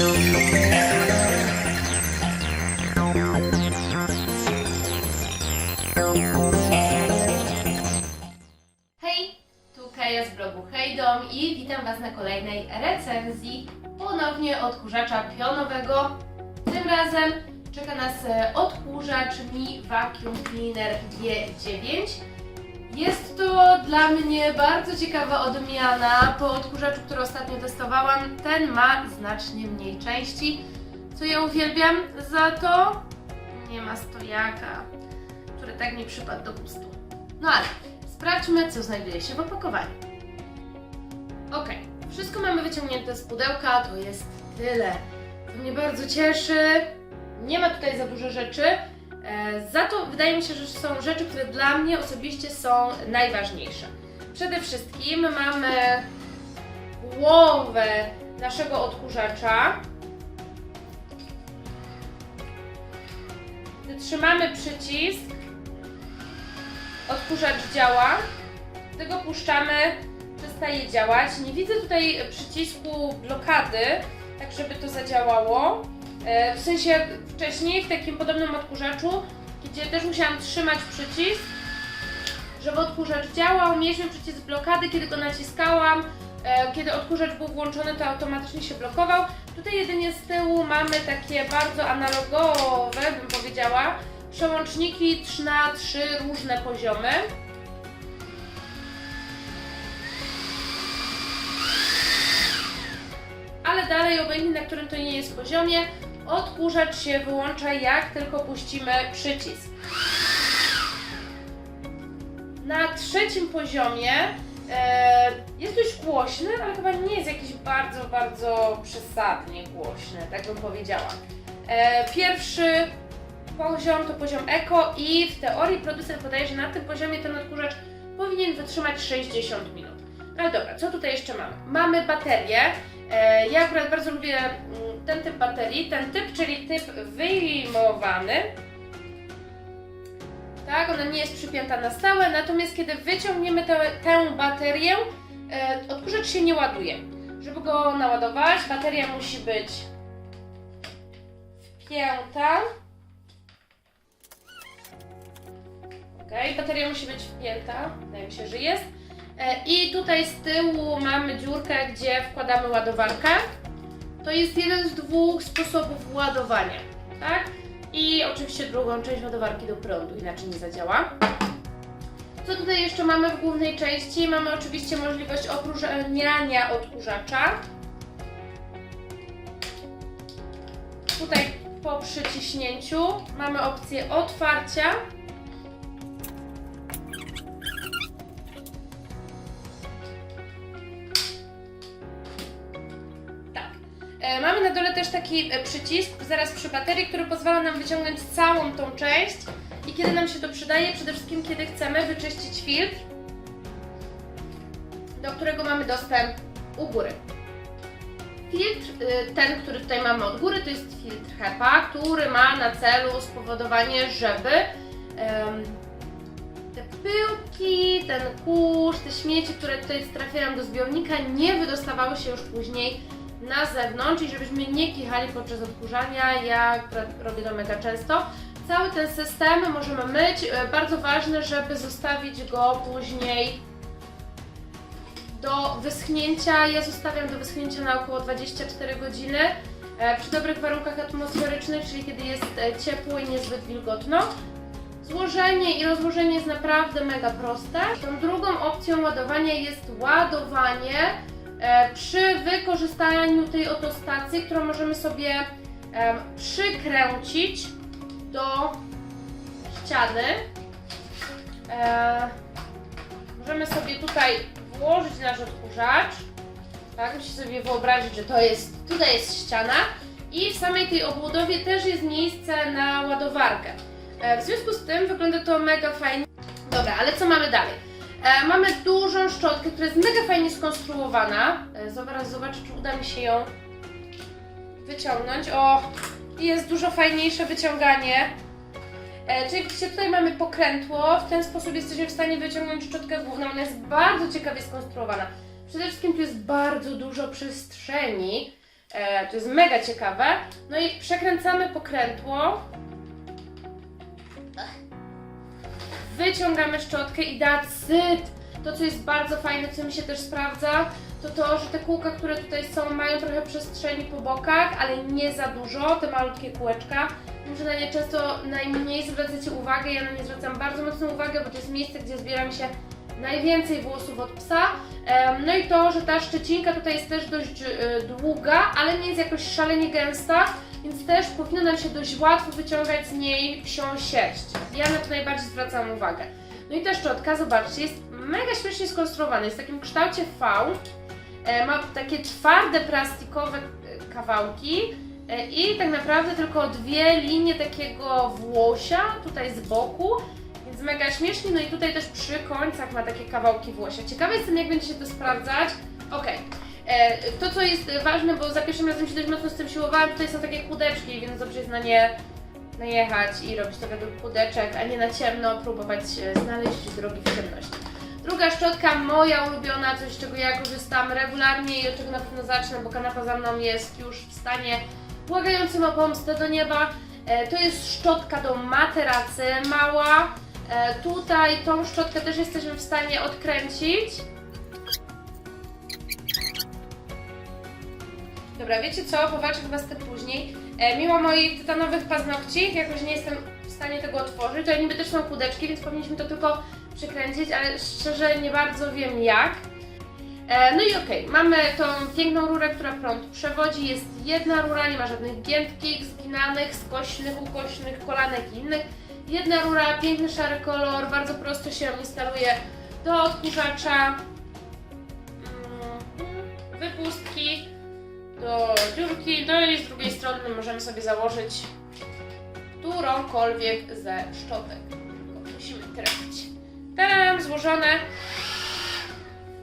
Hej, tu Kaja z blogu Hejdom i witam Was na kolejnej recenzji ponownie odkurzacza pionowego. Tym razem czeka nas e, odkurzacz Mi Vacuum Cleaner G9. Jest to dla mnie bardzo ciekawa odmiana po odkurzaczu, który ostatnio testowałam. Ten ma znacznie mniej części, co ja uwielbiam. Za to nie ma stojaka, który tak mi przypadł do gustu. No ale Sprawdźmy, co znajduje się w opakowaniu. Ok, wszystko mamy wyciągnięte z pudełka, to jest tyle. To mnie bardzo cieszy. Nie ma tutaj za dużo rzeczy. E, za to wydaje mi się, że są rzeczy, które dla mnie osobiście są najważniejsze. Przede wszystkim mamy głowę naszego odkurzacza. Gdy trzymamy przycisk, odkurzacz działa, gdy go puszczamy, przestaje działać. Nie widzę tutaj przycisku blokady, tak żeby to zadziałało. E, W sensie wcześniej w takim podobnym odkurzaczu, gdzie też musiałam trzymać przycisk, żeby odkurzacz działał, mieliśmy przycisk blokady, kiedy go naciskałam, e, kiedy odkurzacz był włączony, to automatycznie się blokował. Tutaj jedynie z tyłu mamy takie bardzo analogowe, bym powiedziała, przełączniki na trzy różne poziomy. Ale dalej, obojętnie na którym to nie jest poziomie, odkurzacz się wyłącza jak tylko puścimy przycisk. Na trzecim poziomie e, jest dość głośny, ale chyba nie jest jakiś bardzo, bardzo przesadnie głośny, tak bym powiedziała. E, pierwszy poziom to poziom eko i w teorii producent podaje, że na tym poziomie ten odkurzacz powinien wytrzymać 60 minut. No ale dobra, co tutaj jeszcze mamy? Mamy baterię. E, Ja akurat bardzo lubię mm, ten typ baterii, ten typ, czyli typ wyjmowany. Tak, ona nie jest przypięta na stałe, natomiast kiedy wyciągniemy tę, tę baterię, e, odkurzacz się nie ładuje. Żeby go naładować, bateria musi być wpięta. Ok, bateria musi być wpięta, wydaje mi się, że jest. E, I tutaj z tyłu mamy dziurkę, gdzie wkładamy ładowarkę. To jest jeden z dwóch sposobów ładowania, tak? I oczywiście drugą część ładowarki do prądu, inaczej nie zadziała. Co tutaj jeszcze mamy w głównej części? Mamy oczywiście możliwość opróżniania odkurzacza. Tutaj po przyciśnięciu mamy opcję otwarcia Mamy na dole też taki e, przycisk, zaraz przy baterii, który pozwala nam wyciągnąć całą tą część i kiedy nam się to przydaje, przede wszystkim kiedy chcemy wyczyścić filtr, do którego mamy dostęp u góry. Filtr, y, ten, który tutaj mamy od góry, to jest filtr HEPA, który ma na celu spowodowanie, żeby em, te pyłki, ten kurz, te śmieci, które tutaj trafiają do zbiornika, nie wydostawały się już później na zewnątrz i żebyśmy nie kichali podczas odkurzania, jak robię to mega często. Cały ten system możemy myć. E, Bardzo ważne, żeby zostawić go później do wyschnięcia. Ja zostawiam do wyschnięcia na około 24 godziny. E, Przy dobrych warunkach atmosferycznych, czyli kiedy jest e, ciepło i niezbyt wilgotno. Złożenie i rozłożenie jest naprawdę mega proste. Tą drugą opcją ładowania jest ładowanie przy wykorzystaniu tej oto stacji, którą możemy sobie przykręcić do ściany. E, możemy sobie tutaj włożyć nasz odkurzacz. Tak, musicie sobie wyobrazić, że to jest, tutaj jest ściana i w samej tej obudowie też jest miejsce na ładowarkę. E, W związku z tym wygląda to mega fajnie. Dobra, ale co mamy dalej? E, mamy dużą szczotkę, która jest mega fajnie skonstruowana. E, zaraz zobaczę, czy uda mi się ją wyciągnąć. O, jest dużo fajniejsze wyciąganie. E, czyli widzicie, tutaj mamy pokrętło. W ten sposób jesteśmy w stanie wyciągnąć szczotkę główną. Ona jest bardzo ciekawie skonstruowana. Przede wszystkim tu jest bardzo dużo przestrzeni, E, to jest mega ciekawe. No i przekręcamy pokrętło. Wyciągamy szczotkę i that's it. To, co jest bardzo fajne, co mi się też sprawdza, to to, że te kółka, które tutaj są, mają trochę przestrzeni po bokach, ale nie za dużo, te malutkie kółeczka. Że na nie często najmniej zwracacie uwagę, ja na nie zwracam bardzo mocną uwagę, bo to jest miejsce, gdzie zbiera mi się najwięcej włosów od psa. No i to, że ta szczecinka tutaj jest też dość e, długa, ale nie jest jakoś szalenie gęsta, więc też powinno nam się dość łatwo wyciągać z niej psią sierść. Ja na to najbardziej zwracam uwagę. No i ta szczotka, zobaczcie, jest mega śmiesznie skonstruowana, jest w takim kształcie V, e, ma takie twarde plastikowe e, kawałki i tak naprawdę tylko dwie linie takiego włosia tutaj z boku, więc mega śmiesznie, no i tutaj też przy końcach ma takie kawałki włosia. Ciekawe jestem, jak będzie się to sprawdzać. Okej. E, To, co jest ważne, bo za pierwszym razem się dość mocno z tym siłowałam, tutaj są takie kudeczki, więc dobrze jest na nie najechać i robić to według kudeczek, a nie na ciemno próbować znaleźć drogi w ciemności. Druga szczotka, moja ulubiona, coś czego ja korzystam regularnie i od czego na pewno zacznę, bo kanapa za mną jest już w stanie błagającym o pomstę do nieba. E, To jest szczotka do materacy, mała. E, Tutaj tą szczotkę też jesteśmy w stanie odkręcić. Dobra, wiecie co? Powalczę chyba z tym później. E, mimo moich tytanowych paznokci, jakoś nie jestem w stanie tego otworzyć. To niby też są kudeczki, więc powinniśmy to tylko przykręcić, ale szczerze nie bardzo wiem jak. E, no i okej, mamy tą piękną rurę, która prąd przewodzi. Jest jedna rura, nie ma żadnych giętkich, zginanych, skośnych, ukośnych, kolanek i innych. Jedna rura, piękny szary kolor, bardzo prosto się instaluje do odkurzacza. Mm, Wypustki do dziurki, no i z drugiej strony możemy sobie założyć którąkolwiek ze szczotek. Musimy trafić. Tadam, złożone.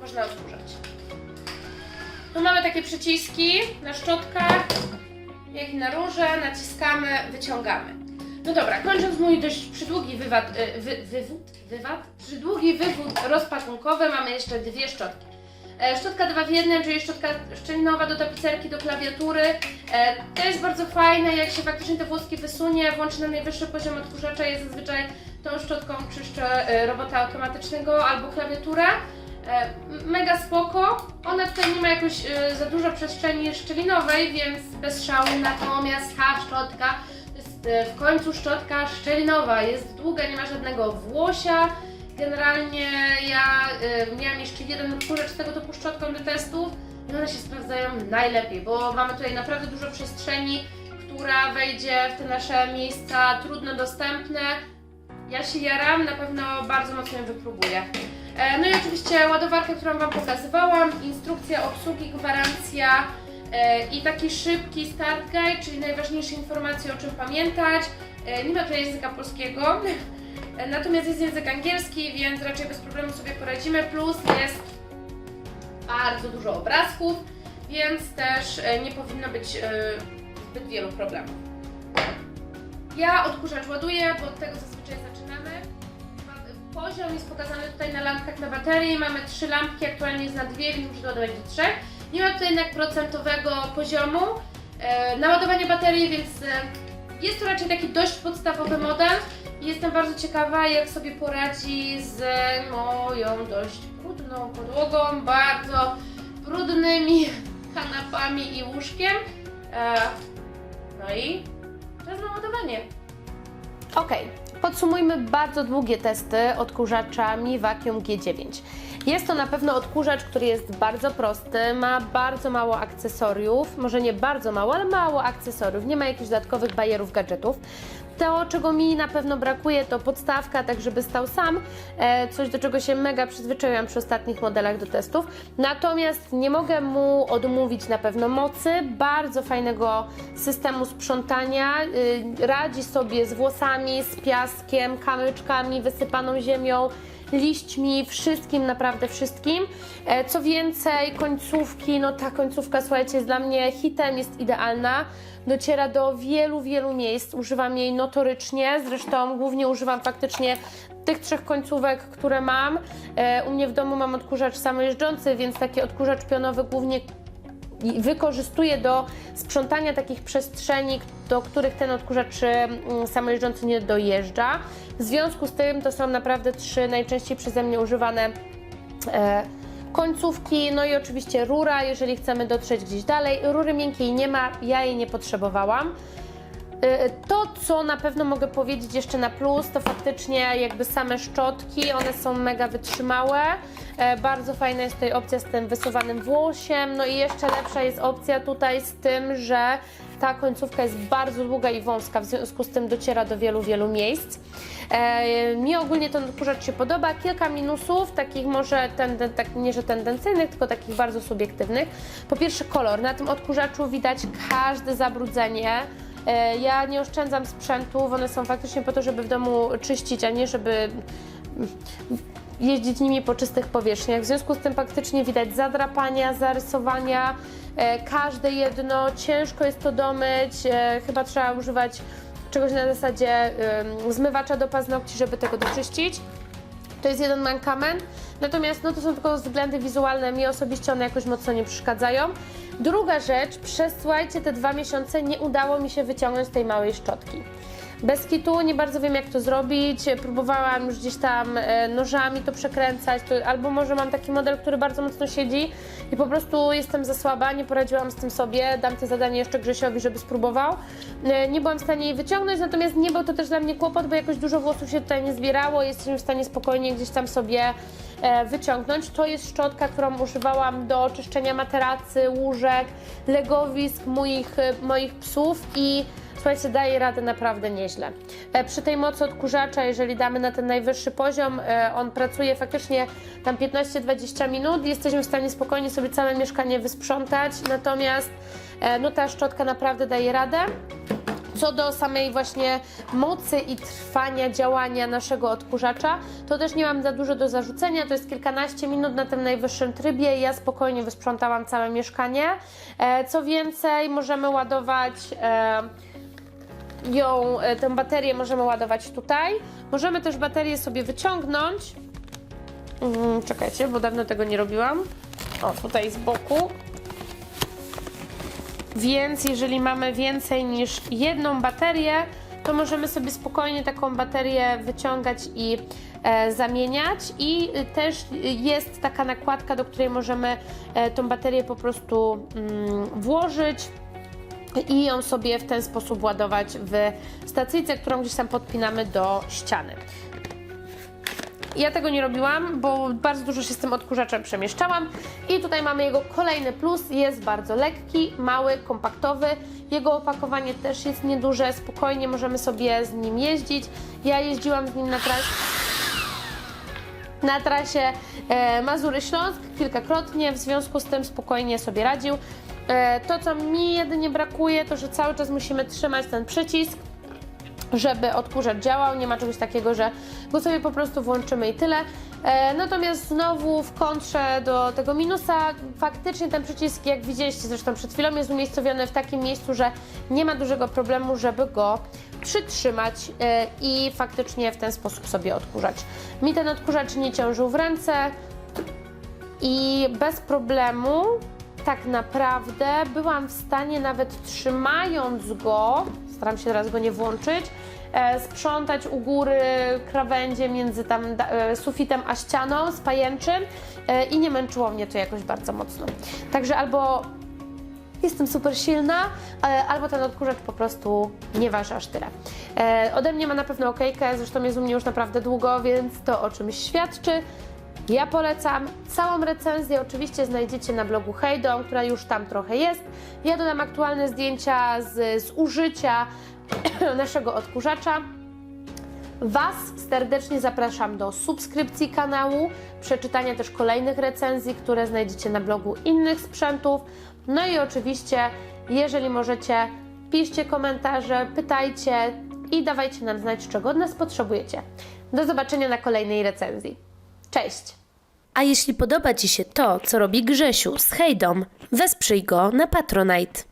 Można odkurzać. Tu mamy takie przyciski na szczotkach, jak i na róże, naciskamy, wyciągamy. No dobra, kończąc mój dość przydługi wywad, y, wy, wywód, wywad, przydługi wywód rozpakunkowy, mamy jeszcze dwie szczotki. E, Szczotka 2 w 1, czyli szczotka szczelinowa do tapicerki, do klawiatury. E, To jest bardzo fajne, jak się faktycznie te włoski wysunie, włączy na najwyższy poziom odkurzacza, ja zazwyczaj tą szczotką czyszczę e, robota automatycznego albo klawiaturę. E, Mega spoko. Ona tutaj nie ma jakoś e, za dużo przestrzeni szczelinowej, więc bez szału. Natomiast ta szczotka e, w końcu szczotka szczelinowa. Jest długa, nie ma żadnego włosia. Generalnie ja y, miałam jeszcze jeden z tego typu szczotką do testów i one się sprawdzają najlepiej, bo mamy tutaj naprawdę dużo przestrzeni, która wejdzie w te nasze miejsca trudno dostępne. Ja się jaram, na pewno bardzo mocno ją wypróbuję. E, no i oczywiście ładowarka, którą Wam pokazywałam, instrukcja obsługi, gwarancja e, i taki szybki start guide, czyli najważniejsze informacje o czym pamiętać. E, nie ma tutaj języka polskiego, E, Natomiast jest język angielski, więc raczej bez problemu sobie poradzimy. Plus jest bardzo dużo obrazków, więc też e, nie powinno być e, zbyt wielu problemów. Ja odkurzacz ładuję, bo od tego zazwyczaj zaczynamy. Poziom jest pokazany tutaj na lampkach na baterii. Mamy trzy lampki, aktualnie jest na dwie, więc muszę doładować do trzech. Nie ma tutaj jednak procentowego poziomu e, naładowania baterii, więc e, jest to raczej taki dość podstawowy model. Jestem bardzo ciekawa, jak sobie poradzi z moją dość brudną podłogą, bardzo brudnymi kanapami i łóżkiem. E, no i czas na ładowanie. Ok, podsumujmy bardzo długie testy odkurzaczami Vacuum G9. Jest to na pewno odkurzacz, który jest bardzo prosty, ma bardzo mało akcesoriów, może nie bardzo mało, ale mało akcesoriów, nie ma jakichś dodatkowych bajerów, gadżetów. To, czego mi na pewno brakuje, to podstawka, tak żeby stał sam, e, coś do czego się mega przyzwyczaiłam przy ostatnich modelach do testów. Natomiast nie mogę mu odmówić na pewno mocy, bardzo fajnego systemu sprzątania, y, radzi sobie z włosami, z piaskiem, kamyczkami, wysypaną ziemią, liśćmi, wszystkim, naprawdę wszystkim. E, Co więcej, końcówki, no ta końcówka, słuchajcie, jest dla mnie hitem, jest idealna. Dociera do wielu, wielu miejsc. Używam jej notorycznie, zresztą głównie używam faktycznie tych trzech końcówek, które mam. E, U mnie w domu mam odkurzacz samojeżdżący, więc taki odkurzacz pionowy głównie i wykorzystuje do sprzątania takich przestrzeni, do których ten odkurzacz mm, samojeżdżący nie dojeżdża. W związku z tym to są naprawdę trzy najczęściej przeze mnie używane e, końcówki, no i oczywiście rura, jeżeli chcemy dotrzeć gdzieś dalej. Rury miękkiej nie ma, ja jej nie potrzebowałam. Y, To, co na pewno mogę powiedzieć jeszcze na plus, to faktycznie jakby same szczotki, one są mega wytrzymałe. E, Bardzo fajna jest tutaj opcja z tym wysuwanym włosiem, no i jeszcze lepsza jest opcja tutaj z tym, że ta końcówka jest bardzo długa i wąska, w związku z tym dociera do wielu, wielu miejsc. E, mi ogólnie ten odkurzacz się podoba. Kilka minusów, takich może tenden, tak, nie że tendencyjnych, tylko takich bardzo subiektywnych. Po pierwsze kolor. Na tym odkurzaczu widać każde zabrudzenie. E, Ja nie oszczędzam sprzętów, one są faktycznie po to, żeby w domu czyścić, a nie żeby jeździć nimi po czystych powierzchniach. W związku z tym faktycznie widać zadrapania, zarysowania, e, każde jedno, ciężko jest to domyć, e, chyba trzeba używać czegoś na zasadzie zmywacza do paznokci, żeby tego doczyścić. To jest jeden mankament. Natomiast no, to są tylko względy wizualne, mi osobiście one jakoś mocno nie przeszkadzają. Druga rzecz, przez słuchajcie, te dwa miesiące nie udało mi się wyciągnąć tej małej szczotki. Bez kitu nie bardzo wiem jak to zrobić. Próbowałam już gdzieś tam e, nożami to przekręcać, to, albo może mam taki model, który bardzo mocno siedzi i po prostu jestem za słaba, nie poradziłam z tym sobie. Dam to zadanie jeszcze Grzesiowi, żeby spróbował. E, Nie byłam w stanie jej wyciągnąć, natomiast nie był to też dla mnie kłopot, bo jakoś dużo włosów się tutaj nie zbierało. Jesteśmy w stanie spokojnie gdzieś tam sobie e, wyciągnąć. To jest szczotka, którą używałam do czyszczenia materacy, łóżek, legowisk moich, moich psów i Słuchajcie, daje radę naprawdę nieźle. E, Przy tej mocy odkurzacza, jeżeli damy na ten najwyższy poziom, e, on pracuje faktycznie tam 15-20 minut, jesteśmy w stanie spokojnie sobie całe mieszkanie wysprzątać, natomiast e, no ta szczotka naprawdę daje radę. Co do samej właśnie mocy i trwania działania naszego odkurzacza, to też nie mam za dużo do zarzucenia. To jest kilkanaście minut na tym najwyższym trybie. Ja spokojnie wysprzątałam całe mieszkanie. Co więcej, możemy ładować. Ją, e, tę baterię możemy ładować tutaj. Możemy też baterię sobie wyciągnąć. Mm, czekajcie, bo dawno tego nie robiłam. O, tutaj z boku. Więc jeżeli mamy więcej niż jedną baterię, to możemy sobie spokojnie taką baterię wyciągać i e, zamieniać. I y, też y, jest taka nakładka, do której możemy e, tą baterię po prostu mm, włożyć i ją sobie w ten sposób ładować w stacyjce, którą gdzieś tam podpinamy do ściany. Ja tego nie robiłam, bo bardzo dużo się z tym odkurzaczem przemieszczałam. I tutaj mamy jego kolejny plus. Jest bardzo lekki, mały, kompaktowy. Jego opakowanie też jest nieduże, spokojnie możemy sobie z nim jeździć. Ja jeździłam z nim na trasie na trasie e, Mazury-Śląsk kilkakrotnie, w związku z tym spokojnie sobie radził. E, to, co mi jedynie brakuje, to że cały czas musimy trzymać ten przycisk, żeby odkurzacz działał. Nie ma czegoś takiego, że go sobie po prostu włączymy i tyle. E, natomiast znowu w kontrze do tego minusa, faktycznie ten przycisk, jak widzieliście zresztą przed chwilą, jest umiejscowiony w takim miejscu, że nie ma dużego problemu, żeby go przytrzymać e, i faktycznie w ten sposób sobie odkurzać. Mi ten odkurzacz nie ciążył w ręce i bez problemu tak naprawdę byłam w stanie nawet trzymając go, staram się teraz go nie włączyć, e, sprzątać u góry krawędzie między tam e, sufitem a ścianą z pajęczym e, i nie męczyło mnie to jakoś bardzo mocno. Także albo jestem super silna, e, albo ten odkurzacz po prostu nie waży aż tyle. E, ode mnie ma na pewno okejkę, zresztą jest u mnie już naprawdę długo, więc to o czymś świadczy. Ja polecam. Całą recenzję oczywiście znajdziecie na blogu Hejdom, która już tam trochę jest. Ja dodam aktualne zdjęcia z, z użycia naszego odkurzacza. Was serdecznie zapraszam do subskrypcji kanału, przeczytania też kolejnych recenzji, które znajdziecie na blogu innych sprzętów. No i oczywiście, jeżeli możecie, piszcie komentarze, pytajcie i dawajcie nam znać, czego od nas potrzebujecie. Do zobaczenia na kolejnej recenzji. Cześć! A jeśli podoba Ci się to, co robi Grzesiu z Hejdom, wesprzyj go na Patronite.